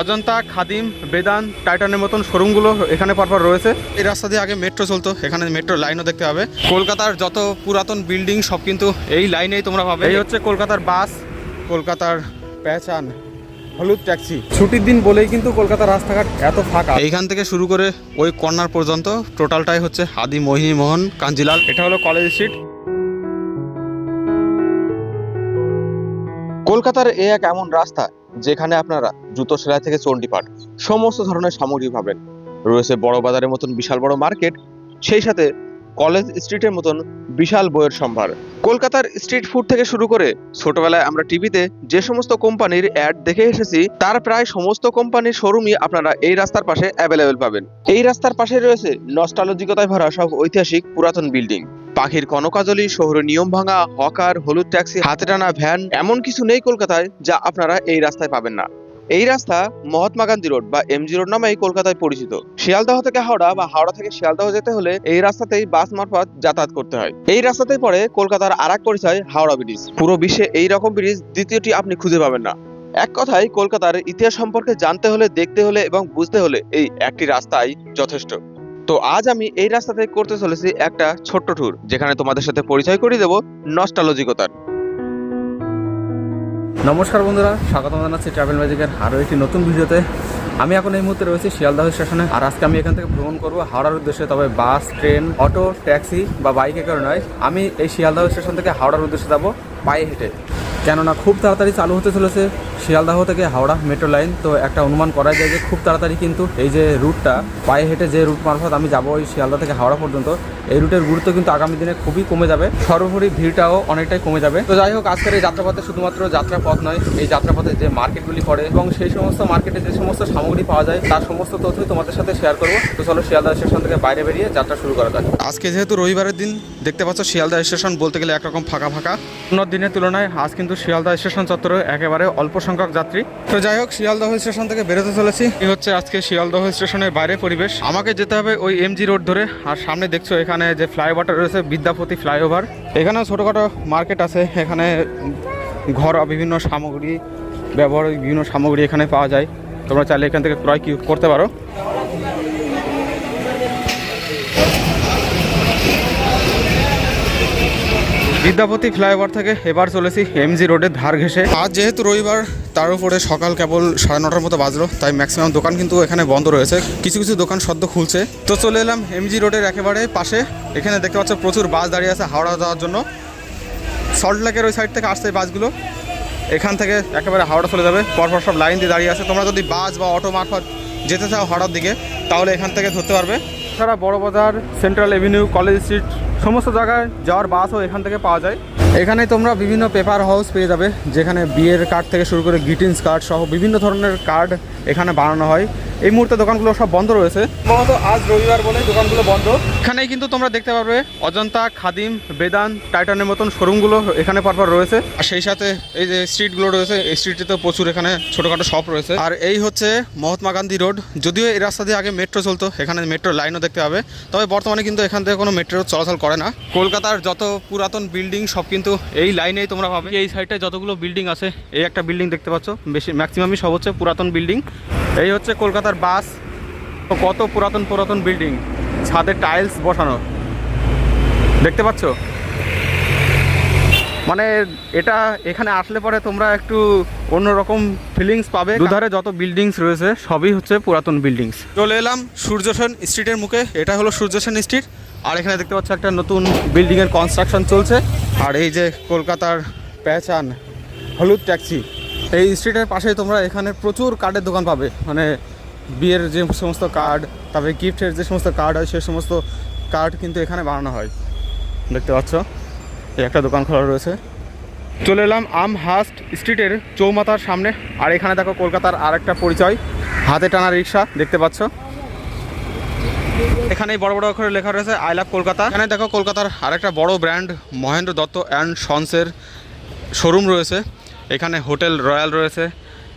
অজন্তা খাদিম বেদান টাইটানের মতন শোরুমগুলো এখানে পরপর রয়েছে। এই রাস্তা দিয়ে আগে মেট্রো চলতো এখানে মেট্রো লাইনও দেখতে হবে কলকাতার যত পুরাতন বিল্ডিং সব কিন্তু এই লাইনেই তোমরা পাবে। এই হচ্ছে কলকাতার বাস। কলকাতার পেহচান হলুদ ট্যাক্সি। ছুটির দিন বলেই কিন্তু কলকাতার রাস্তাঘাট এত ফাঁকা। এইখান থেকে শুরু করে ওই কর্নার পর্যন্ত টোটালটাই হচ্ছে আদি মোহিনী মোহন কাঞ্জিলাল। এটা হলো কলেজ স্ট্রিট কলকাতার এ এক এমন রাস্তা যেখানে আপনারা জুতো সেলাই থেকে চণ্ডীপাঠ সমস্ত ধরনের সামগ্রী পাবেন। রয়েছে বড় বাজারের মতন বিশাল বড় মার্কেট, সেই সাথে কলেজ স্ট্রিটের মতন বিশাল বইয়ের সম্ভার। কলকাতার স্ট্রিট ফুড থেকে শুরু করে ছোটবেলায় আমরা টিভিতে যে সমস্ত কোম্পানির অ্যাড দেখে এসেছি, তার প্রায় সমস্ত কোম্পানির শোরুমই আপনারা এই রাস্তার পাশে অ্যাভেলেবেল পাবেন। এই রাস্তার পাশে রয়েছে নস্টালজিকতায় ভরা সব ঐতিহাসিক পুরাতন বিল্ডিং। পাখির কনকাজলি শহরের নিয়ম ভাঙা, হকার, হলুদ ট্যাক্সি হাতে টানা ভ্যান, এমন কিছু নেই কলকাতায় যা আপনারা এই রাস্তায় পাবেন না। এই রাস্তা মহাত্মা গান্ধী রোড বা এমজি রোড নামেই কলকাতায় পরিচিত। শিয়ালদহ থেকে হাওড়া বা হাওড়া থেকে শিয়ালদহ যেতে হলে এই রাস্তাতেই বাস মারফত যাতায়াত করতে হয়। এই রাস্তাতেই পড়ে কলকাতার আর এক পরিচয়, হাওড়া ব্রিজ। পুরো বিশ্বে এই রকম ব্রিজ দ্বিতীয়টি আপনি খুঁজে পাবেন না। এক কথায়, কলকাতার ইতিহাস সম্পর্কে জানতে হলে, দেখতে হলে এবং বুঝতে হলে এই একটি রাস্তাই যথেষ্ট। তো আজ আমি এই রাস্তাতে করতে চলেছি একটা ছোট্ট ট্যুর যেখানে তোমাদের সাথে পরিচয় করিয়ে দেবো নস্টালজিকতার নমস্কার বন্ধুরা, স্বাগতম জানাচ্ছি ট্রাভেল ম্যাজিকের আরও একটি নতুন ভিডিওতে। আমি এখন এই মুহূর্তে রয়েছি শিয়ালদাহ স্টেশনে, আর আজকে আমি এখান থেকে ভ্রমণ করব হাওড়ার উদ্দেশ্যে, তবে বাস, ট্রেন, অটো, ট্যাক্সি বা বাইকে করে নয়। আমি এই শিয়ালদাহ স্টেশন থেকে হাওড়ার উদ্দেশ্যে যাব পায়ে হেঁটে। কেননা খুব তাড়াতাড়ি চালু হতে চলেছে শিয়ালদাহ থেকে হাওড়া মেট্রো লাইন তো একটা অনুমান করা যায় যে খুব তাড়াতাড়ি কিন্তু এই যে রুটটা পায়ে হেঁটে যে রুট মারফত আমি যাব ওই শিয়ালদা থেকে হাওড়া পর্যন্ত, এই রুটের গুরুত্ব কিন্তু আগামী দিনে খুবই কমে যাবে। সর্বোপরি ভিড়টাও অনেকটাই কমে যাবে। তো যাই হোক, আজকের এই যাত্রাপথে শুধুমাত্র যাত্রাপথ নয়, এই যাত্রাপথে যে মার্কেটগুলি পড়ে এবং সেই সমস্ত মার্কেটে যে সমস্ত সামগ্রী পাওয়া যায়, তার সমস্ত তথ্যই তোমাদের সাথে শেয়ার করব। তো চলো শিয়ালদা স্টেশন থেকে বাইরে বেরিয়ে যাত্রা শুরু করা যাক। আজকে যেহেতু রবিবারের দিন, দেখতে পাচ্ছ শিয়ালদা স্টেশন বলতে গেলে একরকম ফাঁকা ফাঁকা। অন্য দিনের তুলনায় আজ কিন্তু শিয়ালদা স্টেশন চত্বরে একেবারে অল্প সংখ্যক যাত্রী। তো যাই হোক শিয়ালদহ স্টেশন থেকে বেরোতে চলেছি। এই হচ্ছে আজকে শিয়ালদহ স্টেশনের বাইরে পরিবেশ। আমাকে যেতে হবে ওই এমজি রোড ধরে। আর সামনে দেখছ এখানে যে ফ্লাইওভারটা রয়েছে বিদ্যাপতি ফ্লাইওভার। এখানেও ছোটোখাটো মার্কেট আছে। এখানে ঘর বিভিন্ন সামগ্রী ব্যবহার বিভিন্ন সামগ্রী এখানে পাওয়া যায়। তোমরা চাইলে এখান থেকে ক্রয় কি করতে পারো। বিদ্যাপতি ফ্লাইওভার থেকে এবার চলেছি এমজি রোডের ধার ঘেসে আজ যেহেতু রবিবার তার উপরে সকাল কেবল সাড়ে নটার মতো বাজলো তাই ম্যাক্সিমাম দোকান কিন্তু এখানে বন্ধ রয়েছে। কিছু কিছু দোকান সদ্য খুলছে। তো চলে এলাম এমজি রোডের একেবারে পাশে। এখানে দেখতে পাচ্ছ প্রচুর বাস দাঁড়িয়ে আছে হাওড়া যাওয়ার জন্য। সল্ট লেকের ওই সাইড থেকে আসছে এই বাসগুলো। এখান থেকে একেবারে হাওড়া চলে যাবে। পরপর সব লাইন দিয়ে দাঁড়িয়ে আছে। তোমরা যদি বাস বা অটো মারফত যেতে চাও হাওড়ার দিকে তাহলে এখান থেকে ধরতে পারবে। এছাড়া বড় বাজার সেন্ট্রাল এভিনিউ কলেজ স্ট্রিট সমস্ত জায়গায় যাওয়ার বাসও এখান থেকে পাওয়া যায়। এখানে তোমরা বিভিন্ন পেপার হাউস পেয়ে যাবে, যেখানে বিয়ের কার্ড থেকে শুরু করে গ্রিটিংস কার্ড সহ বিভিন্ন ধরনের কার্ড এখানে বানানো হয়। এই মুহূর্তে দোকানগুলো সব বন্ধ রয়েছে। মূলত আজ রবিবার বলে দোকানগুলো বন্ধ। এখানেই কিন্তু তোমরা দেখতে পারবে অজন্তা খাদিম বেদান টাইটানের মতন শোরুমগুলো এখানে পরপর রয়েছে। আর সেই সাথে এই যে স্ট্রিটগুলো রয়েছে এই স্ট্রিটে প্রচুর এখানে ছোটোখাটো শপ রয়েছে। আর এই হচ্ছে মহাত্মা গান্ধী রোড যদিও এই রাস্তা দিয়ে আগে মেট্রো চলতো এখানে মেট্রো লাইনও দেখতে পাবে। তবে বর্তমানে কিন্তু এখান থেকে কোনো মেট্রো চলাচল করে না। কলকাতার যত পুরাতন বিল্ডিং সব কিন্তু এই লাইনেই তোমরা পাবে। এই সাইডে যতগুলো বিল্ডিং আছে এই একটা বিল্ডিং দেখতে পাচ্ছ। বেশি ম্যাক্সিমামই সব হচ্ছে পুরাতন বিল্ডিং এই হচ্ছে কলকাতার বাস কত পুরাতন পুরাতন বিল্ডিং ছাদে টাইলস বসানো। দেখতে পাচ্ছ? মানে এটা এখানে আসলে পরে তোমরা একটু অন্যরকম ফিলিংস পাবে। দুধারে যত বিল্ডিংস রয়েছে, সবই হচ্ছে পুরাতন বিল্ডিংস চলে এলাম সূর্যসেন স্ট্রিটের মুখে, এটা হলো সূর্যসেন স্ট্রিট আর এখানে দেখতে পাচ্ছ একটা নতুন বিল্ডিংয়ের কনস্ট্রাকশন চলছে। আর এই যে কলকাতার পেহচান হলুদ ট্যাক্সি এই স্ট্রিটের পাশেই তোমরা এখানে প্রচুর কার্ডের দোকান পাবে। মানে বিয়ের যে সমস্ত কার্ড তারপরে গিফটের যে সমস্ত কার্ড হয়, সে সমস্ত কার্ড কিন্তু এখানে বানানো হয়। দেখতে পাচ্ছ? এই একটা দোকান খোলা রয়েছে। চলে এলাম আম হাস্ট স্ট্রিটের চৌমাথার সামনে। আর এখানে দেখো কলকাতার আরেকটা পরিচয়, হাতে টানা রিক্সা, দেখতে পাচ্ছ? এখানে বড় বড় অক্ষরে লেখা রয়েছে আই লাভ কলকাতা। এখানে দেখো কলকাতার আরেকটা বড় ব্র্যান্ড মহেন্দ্র দত্ত অ্যান্ড সন্সের শোরুম রয়েছে। এখানে হোটেল রয়্যাল রয়েছে।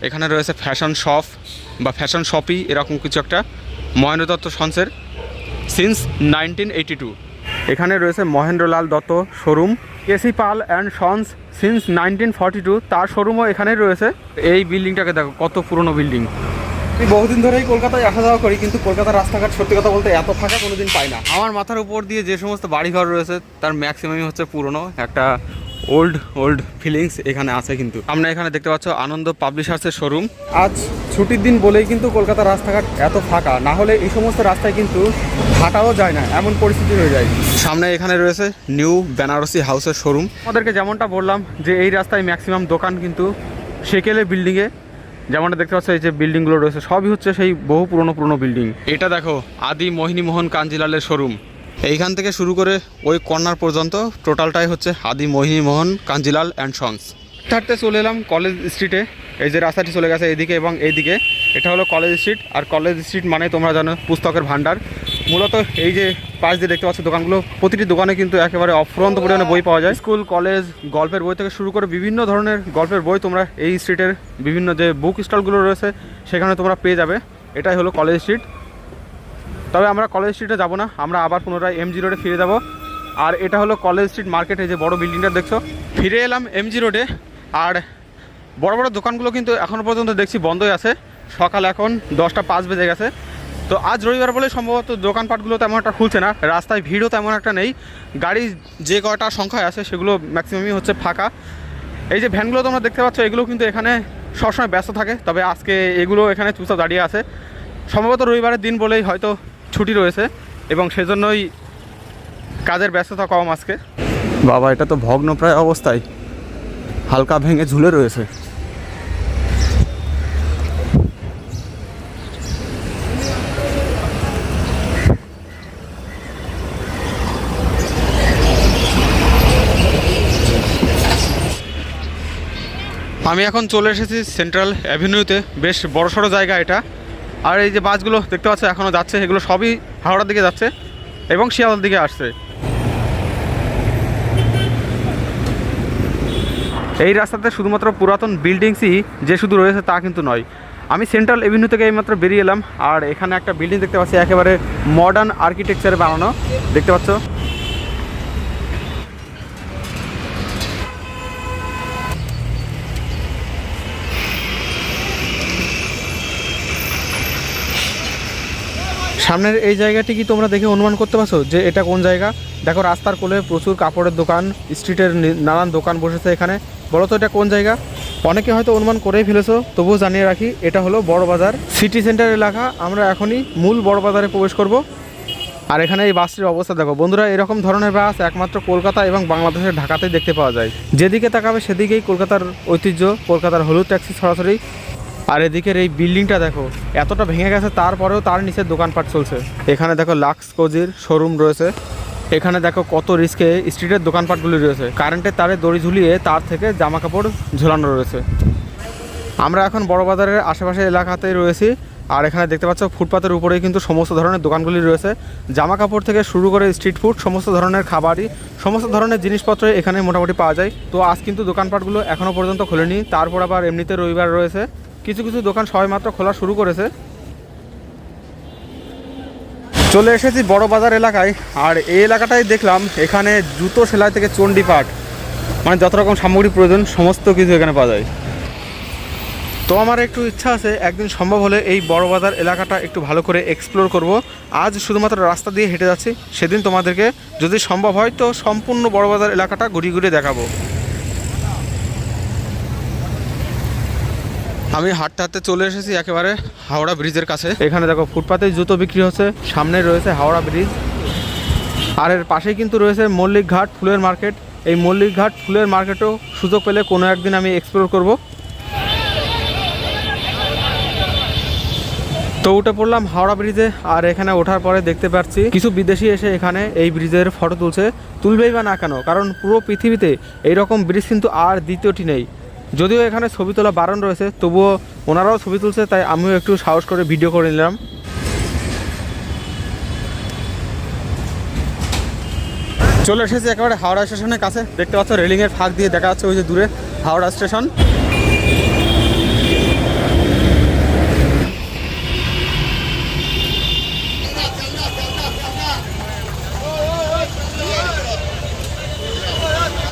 এখানে রয়েছে ফ্যাশন শপ বা ফ্যাশন শপই এরকম কিছু একটা মহেন্দ্র দত্ত সন্সের সিন্স নাইনটিন এইটি টু এখানে রয়েছে Mahendralal Dutta showroom KC Pal and sons since nineteen forty two তার শোরুমও এখানেই রয়েছে। এই বিল্ডিংটাকে দেখো কত পুরনো বিল্ডিং আমি বহুদিন ধরেই কলকাতায় আসা যাওয়া করি কিন্তু কলকাতার রাস্তাঘাট সত্যি কথা বলতে এত ফাঁকা কোনোদিন পাই না। আমার মাথার উপর দিয়ে যে সমস্ত বাড়িঘর রয়েছে তার ম্যাক্সিমামই হচ্ছে পুরনো। একটা ওল্ড ওল্ড ফিলিংস এখানে আছে কিন্তু। আমরা এখানে দেখতে পাচ্ছ আনন্দ পাবলিশার্সের শোরুম। আজ ছুটির দিন বলেই কিন্তু কলকাতার রাস্তাঘাট এত ফাঁকা। না হলে এই সমস্ত রাস্তায় কিন্তু হাঁটাও যায় না, এমন পরিস্থিতি হয়ে যায়। সামনে এখানে রয়েছে নিউ বেনারসি হাউসের শোরুম। আমাদেরকে যেমনটা বললাম যে এই রাস্তায় ম্যাক্সিমাম দোকান কিন্তু সেকেলে বিল্ডিংয়ে যেমনটা দেখতে পাচ্ছ, এই যে বিল্ডিংগুলো রয়েছে, সবই হচ্ছে সেই বহু পুরনো পুরনো বিল্ডিং এটা দেখো, আদি মোহিনী মোহন কাঞ্জিলালের শোরুম। এইখান থেকে শুরু করে ওই কর্নার পর্যন্ত টোটালটাই হচ্ছে আদি মোহিনী মোহন কাঞ্জিলাল অ্যান্ড সন্স। থার্ডতে চলে এলাম কলেজ স্ট্রিটে। এই যে রাস্তাটি চলে গেছে এদিকে এবং এইদিকে। এটা হলো কলেজ স্ট্রিট। আর কলেজ স্ট্রিট মানে তোমরা জানো পুস্তকের ভাণ্ডার। মূলত এই যে পাশ দিয়ে দেখতে পাচ্ছ দোকানগুলো, প্রতিটি দোকানে কিন্তু একেবারে অফুরন্ত পরিমাণে বই পাওয়া যায়। স্কুল, কলেজ, গল্পের বই থেকে শুরু করে বিভিন্ন ধরনের গল্পের বই তোমরা এই স্ট্রিটের বিভিন্ন যে বুক স্টলগুলো রয়েছে, সেখানে তোমরা পেয়ে যাবে। এটাই হলো কলেজ স্ট্রিট। তবে আমরা কলেজ স্ট্রিটে যাব না, আমরা আবার পুনরায় এমজি রোডে ফিরে যাব। আর এটা হলো কলেজ স্ট্রিট মার্কেটে যে বড় বিল্ডিংটা দেখছ। ফিরে এলাম এমজি রোডে আর বড় বড় দোকানগুলো কিন্তু এখনও পর্যন্ত দেখছি বন্ধই আছে। সকাল এখন দশটা পাঁচ বেজে গেছে। তো আজ রবিবার বলে সম্ভবত দোকানপাটগুলো তেমন একটা খুলছে না, রাস্তায় ভিড়ও তেমন একটা নেই। গাড়ি যে কয়টা সংখ্যায় আছে সেগুলো ম্যাক্সিমামই হচ্ছে ফাঁকা। এই যে ভ্যানগুলো তোমরা দেখতে পাচ্ছ, এগুলো কিন্তু এখানে সবসময় ব্যস্ত থাকে, তবে আজকে এগুলো এখানে চুপচাপ দাঁড়িয়ে আছে। সম্ভবত রবিবারের দিন বলেই হয়তো ছুটি রয়েছে এবং সেজন্যই কাজের ব্যস্ততা কম আজকে। বাবা এটা তো ভগ্নপ্রায় অবস্থায়। হালকা ভেঙে ঝুলে রয়েছে। আমি এখন চলে এসেছি সেন্ট্রাল অ্যাভিনিউতে। বেশ বড়সড় জায়গা এটা। আর এই যে বাসগুলো দেখতে পাচ্ছ এখনও যাচ্ছে। এগুলো সবই হাওড়ার দিকে যাচ্ছে এবং শিয়ালদার দিকে আসছে। এই রাস্তাতে শুধুমাত্র পুরাতন বিল্ডিংসই যে শুধু রয়েছে তা কিন্তু নয়। আমি সেন্ট্রাল এভিনিউ থেকে এইমাত্র বেরিয়ে এলাম, আর এখানে একটা বিল্ডিং দেখতে পাচ্ছি, একেবারে মডার্ন আর্কিটেকচারে বানানো। দেখতে পাচ্ছ? সামনের এই জায়গাটি কি তোমরা দেখে অনুমান করতে পারছ? যে এটা কোন জায়গা? দেখো রাস্তার কোলে প্রচুর কাপড়ের দোকান, স্ট্রিটের নানান দোকান বসেছে এখানে। বলো তো এটা কোন জায়গা? অনেকে হয়তো অনুমান করেই ফেলেছো, তবুও জানিয়ে রাখি, এটা হলো বড় বাজার সিটি সেন্টার এলাকা। আমরা এখনই মূল বড় বাজারে প্রবেশ করব। আর এখানে এই বাসটির অবস্থা দেখো। বন্ধুরা, এরকম ধরনের বাস একমাত্র কলকাতা এবং বাংলাদেশের ঢাকাতেই দেখতে পাওয়া যায়। যেদিকে তাকাবে সেদিকেই কলকাতার ঐতিহ্য, কলকাতার হলুদ ট্যাক্সি সরাসরি। আর এদিকের এই বিল্ডিংটা দেখো, এতটা ভেঙে গেছে, তারপরেও তার নিচে দোকানপাট চলছে। এখানে দেখো লাক্স কোজির শোরুম রয়েছে। এখানে দেখো কত রিস্কে স্ট্রিটের দোকানপাটগুলি রয়েছে। কারেন্টের তারে দড়ি ঝুলিয়ে তার থেকে জামা কাপড় ঝোলানো রয়েছে। আমরা এখন বড় বাজারের আশেপাশে এলাকাতেই রয়েছি। আর এখানে দেখতে পাচ্ছ, ফুটপাতের উপরেই কিন্তু সমস্ত ধরনের দোকানগুলি রয়েছে। জামা কাপড় থেকে শুরু করে স্ট্রিট ফুড সমস্ত ধরনের খাবারই, সমস্ত ধরনের জিনিসপত্র এখানে মোটামুটি পাওয়া যায়। তো আজ কিন্তু দোকানপাটগুলো এখনও পর্যন্ত খোলেনি। তারপর আবার এমনিতে রবিবার রয়েছে। কিছু কিছু দোকান সবেমাত্র খোলা শুরু করেছে। চলে এসেছি বড় বাজার এলাকায়। আর এই এলাকাটাই দেখলাম, এখানে জুতো সেলাই থেকে চণ্ডী পাট মানে যত রকম সামগ্রী প্রয়োজন, সমস্ত কিছু এখানে পাওয়া যায়। তো আমার একটু ইচ্ছা আছে, একদিন সম্ভব হলে এই বড় বাজার এলাকাটা একটু ভালো করে এক্সপ্লোর করব। আজ শুধুমাত্র রাস্তা দিয়ে হেঁটে যাচ্ছি, সেদিন তোমাদেরকে যদি সম্ভব হয় তো সম্পূর্ণ বড় বাজার এলাকাটা ঘুরিয়ে ঘুরিয়ে দেখাবো। আমি হাঁটতে হাঁটতে চলে এসেছি একেবারে হাওড়া ব্রিজের কাছে। এখানে দেখো ফুটপাতেই জুতো বিক্রি হচ্ছে সামনে রয়েছে হাওড়া ব্রিজ। আর এর পাশেই কিন্তু রয়েছে মল্লিক ঘাট ফুলের মার্কেট। এই মল্লিক ঘাট ফুলের মার্কেটও সুযোগ পেলে কোনো একদিন আমি এক্সপ্লোর করব। তো উঠে পড়লাম হাওড়া ব্রিজে, আর এখানে ওঠার পরে দেখতে পাচ্ছি কিছু বিদেশি এসে এখানে এই ব্রিজের ফটো তুলছে। তুলবেই বা না কেন? কারণ পুরো পৃথিবীতে এইরকম ব্রিজ কিন্তু আর দ্বিতীয়টি নেই। যদিও এখানে ছবি তোলা বারণ রয়েছে, তবুও ওনারাও ছবি তুলছে, তাই আমিও একটু সাহস করে ভিডিও করে নিলাম। চলে এসেছি একেবারে হাওড়া স্টেশনের কাছে। দেখতে পাচ্ছ, রেলিংয়ের ফাঁক দিয়ে দেখা যাচ্ছে ওই যে দূরে, হাওড়া স্টেশন।